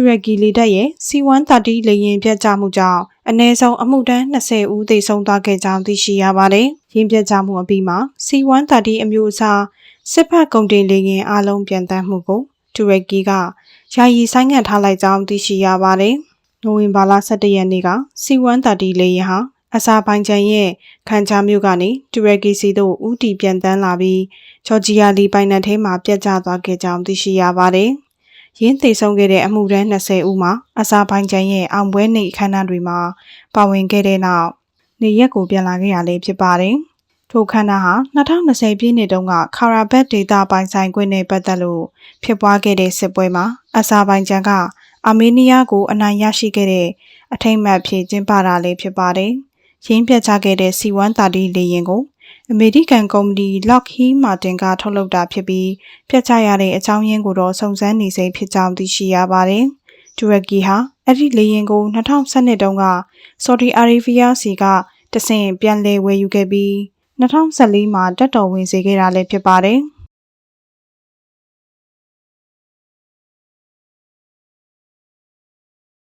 တူရကီလေတပ်ရဲ့ C-130 လေယာဉ်ပြတ်ကျမှုကြောင့်အနည်းဆုံးအမှုတန်း20ဦးသေဆုံးသွားခဲ့ကြောင်းသိရှိရပါတယ်။ရင်းပြတ်ကျမှုအပြီးမှာ C-130 အမျိုးအစားစစ်ဖက်ကုန်တင်လေယာဉ်အလုံးပြန်တမ်းမှုကိုတူရကီကယာယီဆိုင်းငံ့ထားလိုက်ကြောင်းသိရှိရပါတယ်။နိုဝင်ဘာလ17ရက်နေ့က C-130 လေယာဉ်ဟာအစာပိုင်ချန်ရဲ့ခန်ချာမြို့ကနေတူရကီစီသို့ဦးတည်ပြန်တန်းလာပြီးဂျော်ဂျီယာလီပိုင်နက်ထဲမှာပြတ်ကျသွားခဲ့ကြောင်းသိရှိရပါတယ်။ ရင်းသေဆုံးခဲ့တဲ့အမှုရန်20ဦးမှာအစာပိုင်ချန်ရဲ့အောင်ပွဲနေ့အခမ်းအနားတွေမှာပါဝင်ခဲ့တဲ့နောက်နေရက်ကိုပြန်လာခဲ့ရလည်းဖြစ်ပါတယ်။ထိုခန္ဓာဟာ2020ပြည့်နှစ်တုန်းကခါရာဘတ်ဒေတာပိုင်ဆိုင်ခွင့်နဲ့ပတ်သက်လို့ဖြစ်ပွားခဲ့တဲ့စစ်ပွဲမှာအစာပိုင်ချန်ကအာမေးနီးယားကိုအနိုင်ရရှိခဲ့တဲ့အထိမ်းအမှတ်ဖြစ်ကျင်းပတာလည်းဖြစ်ပါတယ်။ရင်းပြတ်ချခဲ့တဲ့ C130 လေယာဉ်ကို အမေရိကန်ကုမ္ပဏီ Lockheed Martin ကထုတ်လုပ်တာဖြစ်ပြီးပြတ်ချရတဲ့အကြောင်းရင်းကိုတော့စုံစမ်းနေစိမ့်ဖြစ်ကြောင်းသိရှိရပါတယ်။တူရကီဟာအဲ့ဒီလေယာဉ်ကို2012တုန်းက Saudi Arabia စီကတဆင့်ပြန်လည်ဝယ်ယူခဲ့ပြီး2014မှာတက်တော်ဝင်စေခဲ့တာလည်းဖြစ်ပါတယ်။